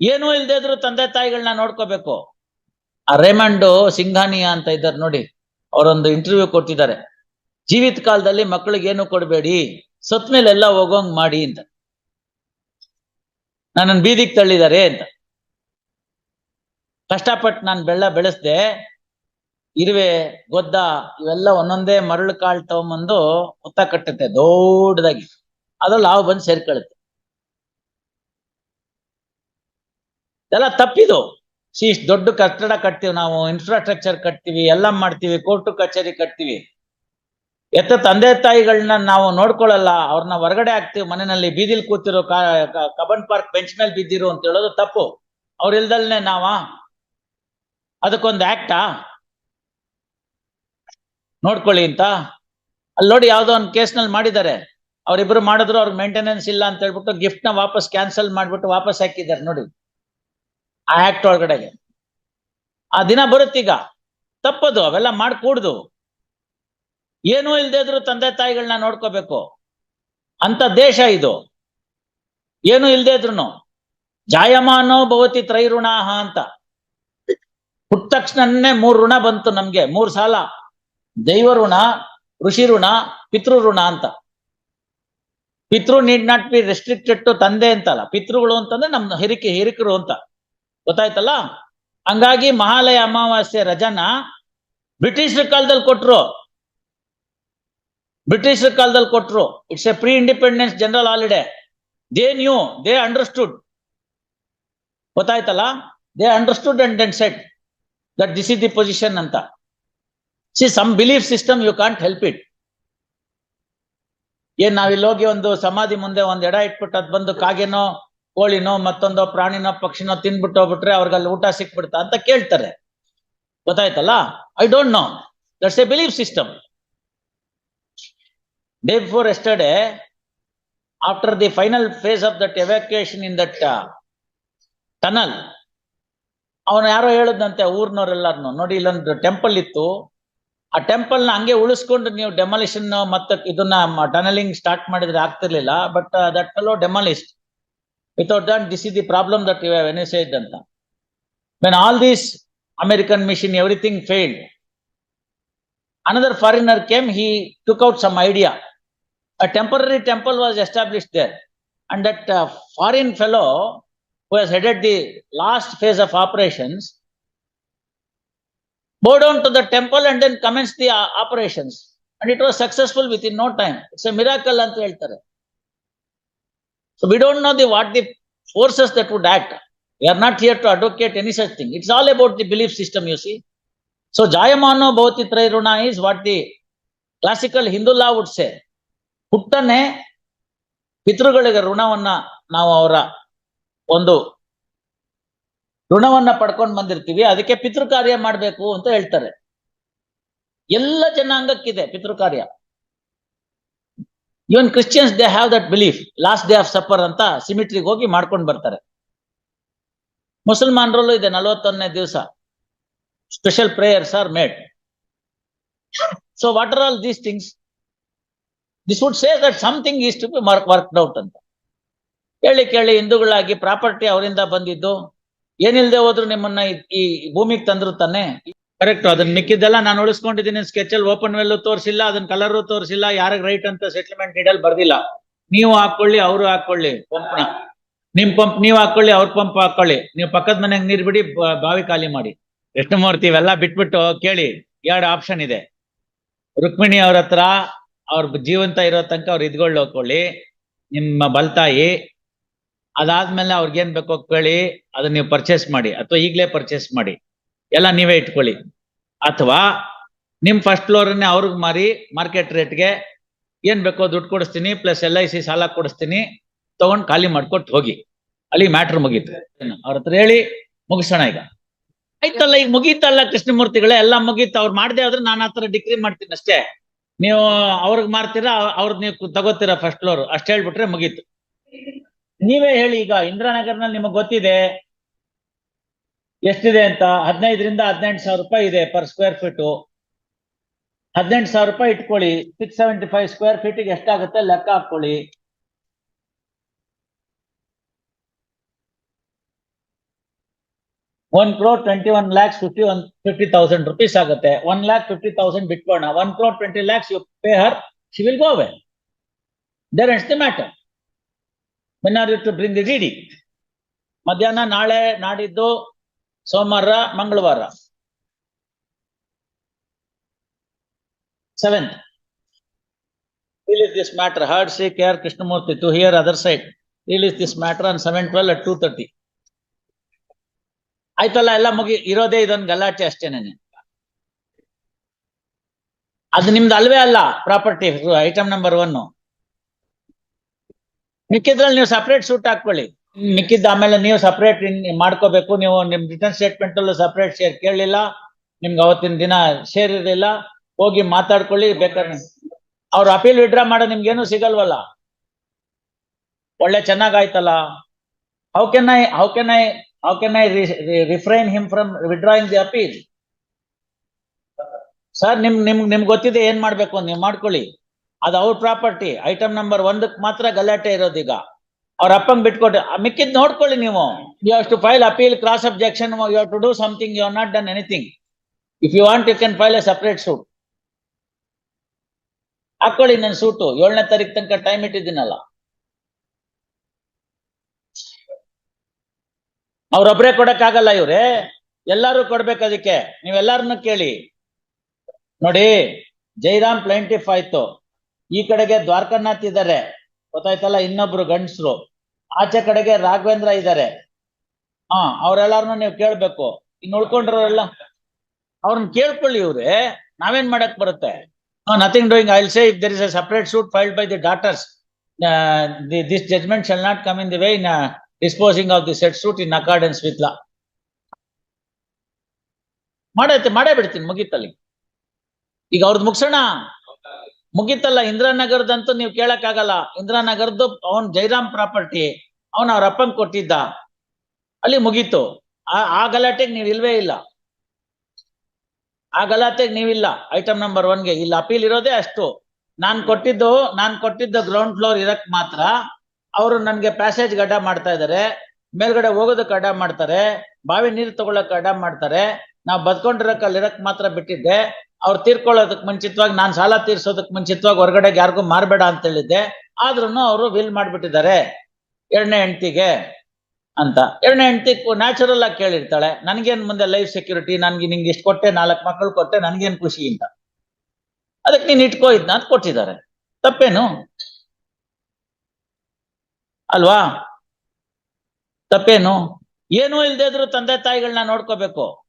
ಏನೂ ಇಲ್ದೇ ಇದ್ರು ತಂದೆ ತಾಯಿಗಳನ್ನ ನೋಡ್ಕೋಬೇಕು. ಆ ರೇಮಂಡ್ ಸಿಂಘಾನಿಯಾ ಅಂತ ಇದ್ದಾರೆ ನೋಡಿ, ಅವರೊಂದು ಇಂಟರ್ವ್ಯೂ ಕೊಟ್ಟಿದ್ದಾರೆ. ಜೀವಿತ ಕಾಲದಲ್ಲಿ ಮಕ್ಕಳಿಗೆ ಏನು ಕೊಡಬೇಡಿ, ಸತ್ ಮೇಲೆ ಎಲ್ಲ ಹೋಗೋಂಗ್ ಮಾಡಿ ಅಂತ. ನನ್ನನ್ನು ಬೀದಿಗೆ ತಳ್ಳಿದ್ದಾರೆ ಅಂತ. ಕಷ್ಟಪಟ್ಟು ನಾನು ಬೆಳ್ಳ ಬೆಳೆಸ್ದೆ, ಇರುವೆ, ಗೊದ್ದ ಇವೆಲ್ಲ ಒಂದೊಂದೇ ಮರಳು ಕಾಳು ತಗೊಂಬಂದು ಹುತ್ತ ಕಟ್ಟುತ್ತೆ, ದೊಡ್ಡದಾಗಿ. ಅದ್ರಲ್ಲಿ ಹಾವು ಬಂದು ಸೇರ್ಕೊಳ್ಳುತ್ತೆ ಎಲ್ಲ ತಪ್ಪಿದು. ಸಿ ಇಷ್ಟು ದೊಡ್ಡ ಕಟ್ಟಡ ಕಟ್ತೀವಿ ನಾವು ಇನ್ಫ್ರಾಸ್ಟ್ರಕ್ಚರ್ ಕಟ್ತೀವಿ, ಎಲ್ಲ ಮಾಡ್ತೀವಿ ಕೋರ್ಟು ಕಚೇರಿ ಕಟ್ತೀವಿ. ಎತ್ತ ತಂದೆ ತಾಯಿಗಳನ್ನ ನಾವು ನೋಡ್ಕೊಳ್ಳಲ್ಲ ಅವ್ರನ್ನ ಹೊರಗಡೆ ಹಾಕ್ತಿವಿ, ಮನೆಯಲ್ಲಿ ಬೀದಿಲ್ ಕೂತಿರೋ ಕಬನ್ ಪಾರ್ಕ್ ಬೆಂಚ್ ಮೇಲೆ ಬಿದ್ದಿರು ಅಂತ ಹೇಳೋದು ತಪ್ಪು. ಅವ್ರ ಇಲ್ದಲ್ನೆ ನಾವ ಅದಕ್ಕೊಂದು ಆಕ್ಟಾ ನೋಡ್ಕೊಳ್ಳಿ ಅಂತ. ಅಲ್ಲಿ ನೋಡಿ ಯಾವ್ದೋ ಒಂದು ಕೇಸ್ನಲ್ಲಿ ಮಾಡಿದ್ದಾರೆ. ಅವರಿಬ್ರು ಮಾಡಿದ್ರು, ಅವ್ರಿಗೆ ಮೇಂಟೆನೆನ್ಸ್ ಇಲ್ಲ ಅಂತ ಹೇಳ್ಬಿಟ್ಟು ಗಿಫ್ಟ್ನ ವಾಪಸ್ ಕ್ಯಾನ್ಸಲ್ ಮಾಡ್ಬಿಟ್ಟು ವಾಪಸ್ ಹಾಕಿದ್ದಾರೆ ನೋಡಿ. ಆ ಆಕ್ಟ್ ಒಳಗಡೆಗೆ. ಆ ದಿನ ಬರುತ್ತೀಗ ತಪ್ಪದು, ಅವೆಲ್ಲ ಮಾಡ್ಕೂಡ್ದು. ಏನೂ ಇಲ್ದೇ ಇದ್ರು ತಂದೆ ತಾಯಿಗಳನ್ನ ನೋಡ್ಕೋಬೇಕು. ಅಂತ ದೇಶ ಇದು. ಏನು ಇಲ್ದೇ ಇದ್ರು ಜಾಯಮಾನೋ ಭವತಿ ತ್ರೈಋಣಾಹ ಅಂತ. ಹುಟ್ಟ ತಕ್ಷಣನೇ ಮೂರ್ ಋಣ ಬಂತು ನಮ್ಗೆ. ಮೂರ್ ಸಾಲ. ದೈವ ಋಣ, ಋಷಿ ಋಣ, ಪಿತೃ ಋಣ ಅಂತ. ಪಿತೃ need not be restricted to ತಂದೆ ಅಂತಲ್ಲ. ಪಿತೃಗಳು ಅಂತಂದ್ರೆ ನಮ್ ಹಿರಿಕೆ ಹಿರಿಕರು ಅಂತ. ಗೊತ್ತಾಯ್ತಲ್ಲ? ಹಂಗಾಗಿ ಮಹಾಲಯ ಅಮಾವಾಸ್ಯೆ ರಜನ ಬ್ರಿಟಿಷರ ಕಾಲದಲ್ಲಿ ಕೊಟ್ರು. ಬ್ರಿಟಿಷರ ಕಾಲದಲ್ಲಿ ಕೊಟ್ರು. It's a pre independence general holiday they knew they understood ಗೊತ್ತಾಯ್ತಲ್ಲ? They understood and then set that this is the position ಅಂತ. See some belief system you can't help it ಏನ್ ನಾವಿಲ್ಲಿ ಹೋಗಿ ಒಂದು ಸಮಾಧಿ ಮುಂದೆ ಒಂದ್ ಎಡ ಇಟ್ಬಿಟ್ಟು ಅದ್ ಬಂದು ಕಾಗೆನೋ ಕೋಳಿನೋ ಮತ್ತೊಂದೋ ಪ್ರಾಣಿನೋ ಪಕ್ಷಿನೋ ತಿನ್ಬಿಟ್ಟು ಹೋಗ್ಬಿಟ್ರೆ ಅವ್ರಿಗೆ ಅಲ್ಲಿ ಊಟ ಸಿಕ್ಬಿಡ್ತಾ ಅಂತ ಕೇಳ್ತಾರೆ. ಗೊತ್ತಾಯ್ತಲ್ಲ? I don't know that's a belief system day before yesterday after the final phase of that evacuation in that tunnel ಅವನು ಯಾರೋ ಹೇಳದಂತೆ ಊರ್ನವ್ರೆಲ್ಲಾರ್ನು, ನೋಡಿ ಇಲ್ಲೊಂದು ಟೆಂಪಲ್ ಇತ್ತು. ಆ ಟೆಂಪಲ್ನ ಹಂಗೆ ಉಳಿಸ್ಕೊಂಡು ನೀವು ಡೆಮಾಲಿಷನ್ ಮತ್ತೆ ಇದನ್ನ ಟನಲಿಂಗ್ ಸ್ಟಾರ್ಟ್ ಮಾಡಿದ್ರೆ ಆಗ್ತಿರ್ಲಿಲ್ಲ but that allow demolished without that this is the problem that you have any side ಅಂತ when all these American machine everything failed another foreigner came he took out some idea a temporary temple was established there and that uh, foreign fellow who has headed the last phase of operations bow down to the temple and then commenced the uh, operations and it was successful within no time it's a miracle ಅಂತ ಹೇಳ್ತಾರೆ so we don't know the what the forces that would act we are not here to advocate any such thing it's all about the belief system you see so jayamano bhavati trairuna is what the classical hindu law would say ಹುಟ್ಟನೆ ಪಿತೃಗಳಿಗೆ ಋಣವನ್ನ ನಾವು ಅವರ ಒಂದು ಋಣವನ್ನ ಪಡ್ಕೊಂಡು ಬಂದಿರ್ತೀವಿ ಅದಕ್ಕೆ ಪಿತೃ ಕಾರ್ಯ ಮಾಡ್ಬೇಕು ಅಂತ ಹೇಳ್ತಾರೆ ಎಲ್ಲ ಜನಾಂಗಕ್ಕಿದೆ ಪಿತೃ ಕಾರ್ಯ even Christians they have that belief last day of supper ಅಂತ ಸಿಮಿಟ್ರಿಗೆ ಹೋಗಿ ಮಾಡ್ಕೊಂಡು ಬರ್ತಾರೆ. ಮುಸಲ್ಮಾನರಲ್ಲೂ ಇದೆ, ನಲವತ್ತೊಂದನೇ ದಿವಸ. Special prayers are made so what are all these things this would say that something is to be mark worked out ಅಂತ. ಕೇಳಿ ಕೇಳಿ ಹಿಂದೂಗಳಾಗಿ ಪ್ರಾಪರ್ಟಿ ಅವರಿಂದ ಬಂದಿದ್ದು. ಏನಿಲ್ಲದೆ ಹೋದ್ರು ನಿಮ್ಮನ್ನ ಈ ಭೂಮಿಗೆ ತಂದ್ರು ತಾನೆ. ಕರೆಕ್ಟ್ ಅದನ್ನ ಮಿಕ್ಕಿದ್ದೆಲ್ಲ ನಾನು ಉಳಿಸ್ಕೊಂಡಿದ್ದೀನಿ. ಸ್ಕೆಚ್ ಅಲ್ಲಿ ಓಪನ್ ವೆಲ್ ತೋರಿಸಿಲ್ಲ, ಅದನ್ನ ಕಲರ್ ತೋರಿಸಿಲ್ಲ, ಯಾರಿಗೆ ರೈಟ್ ಅಂತ ಸೆಟಲ್ಮೆಂಟ್ ಡೀಟೇಲ್ ಬರ್ದಿಲ್ಲ. ನೀವು ಹಾಕೊಳ್ಳಿ ಅವರು ಹಾಕೊಳ್ಳಿ ಪಂಪ್ನ. ನಿಮ್ ಪಂಪ್, ನೀವ್ ಹಾಕೊಳ್ಳಿ ಅವ್ರ ಪಂಪ್ ಹಾಕೊಳ್ಳಿ ನೀವು ಪಕ್ಕದ ಮನೆಗೆ ನೀರ್ ಬಿಡಿ ಬಾವಿ ಖಾಲಿ ಮಾಡಿ. ಕೃಷ್ಣಮೂರ್ತಿ ಇವೆಲ್ಲ ಬಿಟ್ಬಿಟ್ಟು ಕೇಳಿ, ಎರಡು ಆಪ್ಷನ್ ಇದೆ. ರುಕ್ಮಿಣಿ ಅವ್ರ ಹತ್ರ, ಅವ್ರ ಜೀವಂತ ಇರೋ ತನಕ ಅವ್ರು ಇದ್ಗೊಳ್ಳಿ ಹೋಗ್ಕೊಳ್ಳಿ. ನಿಮ್ಮ ಬಲ್ತಾಯಿ, ಅದಾದ್ಮೇಲೆ ಅವ್ರಿಗೇನ್ ಬೇಕೋ ಕೇಳಿ, ಅದನ್ನ ನೀವು ಪರ್ಚೇಸ್ ಮಾಡಿ, ಅಥವಾ ಈಗಲೇ ಪರ್ಚೇಸ್ ಮಾಡಿ. ಎಲ್ಲ ನೀವೇ ಇಟ್ಕೊಳ್ಳಿ. ಅಥವಾ ನಿಮ್ ಫಸ್ಟ್ ಫ್ಲೋರ್ ಅನ್ನೇ ಅವ್ರಿಗೆ ಮಾರಿ ಮಾರ್ಕೆಟ್ ರೇಟ್ಗೆ ಏನ್ ಬೇಕೋ ದುಡ್ಡು ಕೊಡಿಸ್ತೀನಿ ಪ್ಲಸ್ ಎಲ್ ಐ ಸಿ ಸಾಲ ಕೊಡಿಸ್ತೀನಿ, ತಗೊಂಡ್ ಖಾಲಿ ಮಾಡ್ಕೊಟ್ಟು ಹೋಗಿ. ಅಲ್ಲಿ ಮ್ಯಾಟ್ರ್ ಮುಗೀತು. ಅವ್ರ ಹತ್ರ ಹೇಳಿ, ಮುಗಿಸೋಣ ಈಗ. ಆಯ್ತಲ್ಲ, ಈಗ ಮುಗೀತಲ್ಲ ಕೃಷ್ಣಮೂರ್ತಿಗಳೇ, ಎಲ್ಲ ಮುಗೀತು. ಅವ್ರು ಮಾಡದೆ ಆದ್ರೆ ನಾನು ಆತರ ಡಿಗ್ರಿ ಮಾಡ್ತೀನಿ ಅಷ್ಟೇ. ನೀವು ಅವ್ರಿಗೆ ಮಾರ್ತೀರಾ, ಅವ್ರದ್ ನೀವು ತಗೋತೀರಾ ಫಸ್ಟ್ ಫ್ಲೋರ್ ಅಷ್ಟೇ ಹೇಳ್ಬಿಟ್ರೆ ಮುಗೀತು. ನೀವೇ ಹೇಳಿ ಈಗ, ಇಂದಿರಾನಗರ್ನಲ್ಲಿ ನಿಮಗೆ ಗೊತ್ತಿದೆ ಎಷ್ಟಿದೆ ಅಂತ? ಹದಿನೈದರಿಂದ ಹದಿನೆಂಟು ಸಾವಿರ ರೂಪಾಯಿ ಇದೆ ಪರ್ ಸ್ಕ್ವೇರ್ ಫೀಟು ಹದಿನೆಂಟು ಸಾವಿರ ರೂಪಾಯಿ ಇಟ್ಕೊಳ್ಳಿ. ಸಿಕ್ಸ್ ಸೆವೆಂಟಿ ಫೈವ್ ಸ್ಕ್ವೇರ್ ಫೀಟಿಗೆ ಎಷ್ಟಾಗುತ್ತೆ ಲೆಕ್ಕ ಹಾಕೊಳ್ಳಿ one crore twenty one lakhs fifty one fifty thousand rupees ಆಗುತ್ತೆ one lakh fifty thousand ಬಿಟ್ಕೋಣ one crore twenty lakhs you pay her she will go away there it's the matter when are you to bring the D ಮಧ್ಯಾಹ್ನ, ನಾಳೆ ನಾಡಿದ್ದು ಸೋಮವಾರ, ಮಂಗಳವಾರ. Seventh feel is this matter heard C K R Krishnamurthy to hear other side feel is this matter on seven twelve at two thirty ಆಯ್ತಲ್ಲ, ಎಲ್ಲ ಮುಗಿ, ಇರೋದೇ ಇದೊಂದು ಗಲಾಟೆ ಅಷ್ಟೇ ಅದು ನಿಮ್ದು ಅಲ್ವೇ ಅಲ್ಲ, ಪ್ರಾಪರ್ಟಿ ಐಟಮ್ ನಂಬರ್ ಒನ್ ಮಿಕ್ಕಿದ್ರಲ್ಲಿ ನೀವು ಸಪ್ರೇಟ್ ಸೂಟ್ ಹಾಕ್ಕೊಳ್ಳಿ. ಮಿಕ್ಕಿದ್ದ ಆಮೇಲೆ ನೀವು ಸಪ್ರೇಟ್ ಮಾಡ್ಕೋಬೇಕು. ನೀವು ನಿಮ್ ರಿಟರ್ನ್ ಸ್ಟೇಟ್ಮೆಂಟ್ ಅಲ್ಲೂ ಸಪ್ರೇಟ್ ಶೇರ್ ಕೇಳಲಿಲ್ಲ. ನಿಮ್ಗೆ ಅವತ್ತಿನ ದಿನ ಶೇರ್ ಇರಲಿಲ್ಲ. ಹೋಗಿ ಮಾತಾಡ್ಕೊಳ್ಳಿ, ಬೇಕಾದ್ರೆ ಅವ್ರು ಅಪೀಲ್ ವಿಡ್ರಾ ಮಾಡೋ ನಿಮ್ಗೇನು ಸಿಗಲ್ವಲ್ಲ? ಒಳ್ಳೆ ಚೆನ್ನಾಗಾಯ್ತಲ್ಲ? How can I how can I how can I refrain him from withdrawing the appeal sir ನಿಮ್ ನಿಮ್, ನಿಮ್ಗೆ ಗೊತ್ತಿದೆ ಏನ್ ಮಾಡ್ಬೇಕು? ನೀವು ಮಾಡ್ಕೊಳ್ಳಿ. ಅದು ಅವ್ರ ಪ್ರಾಪರ್ಟಿ ಐಟಮ್ ನಂಬರ್ ಒಂದಕ್ಕೆ ಮಾತ್ರ ಗಲಾಟೆ ಇರೋದೀಗ. ಅವ್ರ ಅಪ್ಪಂಗ್ ಬಿಟ್ಕೊಟ್ಟು ಮಿಕ್ಕಿದ್ ನೋಡ್ಕೊಳ್ಳಿ ನೀವು. You have to file appeal cross objection you have to do something you are not done anything if you want you can file a separate suit ಹಾಕೊಳ್ಳಿ ನನ್ನ ಸೂಟು. ಏಳನೇ ತಾರೀಕು ತನಕ ಟೈಮ್ ಇಟ್ಟಿದ್ದೀನಲ್ಲ. ಅವ್ರೊಬ್ರೇ ಕೊಡಕ್ಕಾಗಲ್ಲ ಇವ್ರೇ. ಎಲ್ಲಾರು ಕೊಡ್ಬೇಕು ಅದಕ್ಕೆ. ನೀವೆಲ್ಲಾರನ್ನು ಕೇಳಿ. ನೋಡಿ ಜೈರಾಮ್ ಪ್ಲೇಂಟಿಫ್ ಆಯ್ತು ಈ ಕಡೆಗೆ ದ್ವಾರಕನಾಥ್ ಇದ್ದಾರೆ ಗೊತ್ತಾಯ್ತಲ್ಲ, ಇನ್ನೊಬ್ರು ಗಂಡಸರು. ಆಚೆ ಕಡೆಗೆ ರಾಘವೇಂದ್ರ ಇದ್ದಾರೆ ಹಾ, ಅವ್ರೆಲ್ಲಾರನು ನೀವು ಕೇಳ್ಬೇಕು. ಇನ್ನು ಉಳ್ಕೊಂಡ್ರಲ್ಲ ಅವ್ರನ್ನ ಕೇಳ್ಕೊಳ್ಳಿ ಇವ್ರೆ. ನಾವೇನ್ ಮಾಡಕ್ ಬರುತ್ತೆ? Nothing doing I will say if there is a separate suit filed by the daughters this judgement shall not come in the way in disposing of the set suit in accordance with law ಮಾಡೈತೆ, ಮಾಡೇ ಬಿಡ್ತೀನಿ, ಮುಗೀತಲ್ಲಿ. ಈಗ ಅವ್ರದ್ದು ಮುಗ್ಸೋಣ? ಮುಗೀತಲ್ಲ, ಇಂದ್ರಾನಗರದಂತೂ ನೀವು ಕೇಳಕ್ಕಾಗಲ್ಲ. ಇಂದ್ರಾನಗರದ್ದು ಅವನ್ Jairam property, ಅವನ್ ಅವ್ರ ಅಪ್ಪಂಗ್ ಕೊಟ್ಟಿದ್ದ. ಅಲ್ಲಿ ಮುಗೀತು. ಆ ಗಲಾಟೆಗೆ ನೀವು ಇಲ್ವೇ ಇಲ್ಲ. ಆ ಗಲಾಟೆಗೆ ನೀವಿಲ್ಲ ಐಟಮ್ ನಂಬರ್ ಒನ್ಗೆ ಇಲ್ಲಿ ಅಪೀಲ್ ಇರೋದೇ ಅಷ್ಟು. ನಾನ್ ಕೊಟ್ಟಿದ್ದು ನಾನ್ ಕೊಟ್ಟಿದ್ದು ಗ್ರೌಂಡ್ ಫ್ಲೋರ್ ಇರಕ್ ಮಾತ್ರ. ಅವರು ನನ್ಗೆ ಪ್ಯಾಸೇಜ್ ಗಡ್ಡ ಮಾಡ್ತಾ ಇದಾರೆ. ಮೇಲ್ಗಡೆ ಹೋಗೋದಕ್ಕೆ ಅಡ್ಡ ಮಾಡ್ತಾರೆ. ಬಾವಿ ನೀರು ತಗೊಳಕ್ ಅಡ್ಡ ಮಾಡ್ತಾರೆ. ನಾವ್ ಬದ್ಕೊಂಡಿರಕ್ ಅಲ್ಲಿ ಇರಕ್ ಮಾತ್ರ ಬಿಟ್ಟಿದ್ದೆ. ಅವ್ರು ತೀರ್ಕೊಳ್ಳೋದಕ್ ಮುಂಚಿತವಾಗಿ, ನಾನ್ ಸಾಲ ತೀರ್ಸೋದಕ್ ಮುಂಚಿತವಾಗಿ ಹೊರಗಡೆ ಯಾರಿಗೂ ಮಾರಬೇಡ ಅಂತ ಹೇಳಿದ್ದೆ. ಆದ್ರೂ ಅವರು ವಿಲ್ ಮಾಡ್ಬಿಟ್ಟಿದ್ದಾರೆ. ಎರಡನೇ ಹೆಂಡತಿಗೆ ಅಂತ. ಎರಡನೇ ಹೆಂಡತಿ ನ್ಯಾಚುರಲ್ ಆಗಿ ಕೇಳಿರ್ತಾಳೆ. ನನ್ಗೇನ್ ಮುಂದೆ ಲೈಫ್ ಸೆಕ್ಯೂರಿಟಿ ನನ್ಗೆ ನಿಂಗೆ ಇಷ್ಟು ಕೊಟ್ಟೆ, ನಾಲ್ಕು ಮಕ್ಕಳು ಕೊಟ್ಟೆ, ನನ್ಗೇನ್ ಖುಷಿ ಅಂತ. ಅದಕ್ಕೆ ನೀನ್ ಇಟ್ಕೋ ಇದ್ನ ಅಂತ ಕೊಟ್ಟಿದ್ದಾರೆ. ತಪ್ಪೇನು? ಅಲ್ವಾ? ತಪ್ಪೇನು? ಏನೂ ಇಲ್ದೇ ಇದ್ರು ತಂದೆ ತಾಯಿಗಳನ್ನ ನೋಡ್ಕೋಬೇಕು.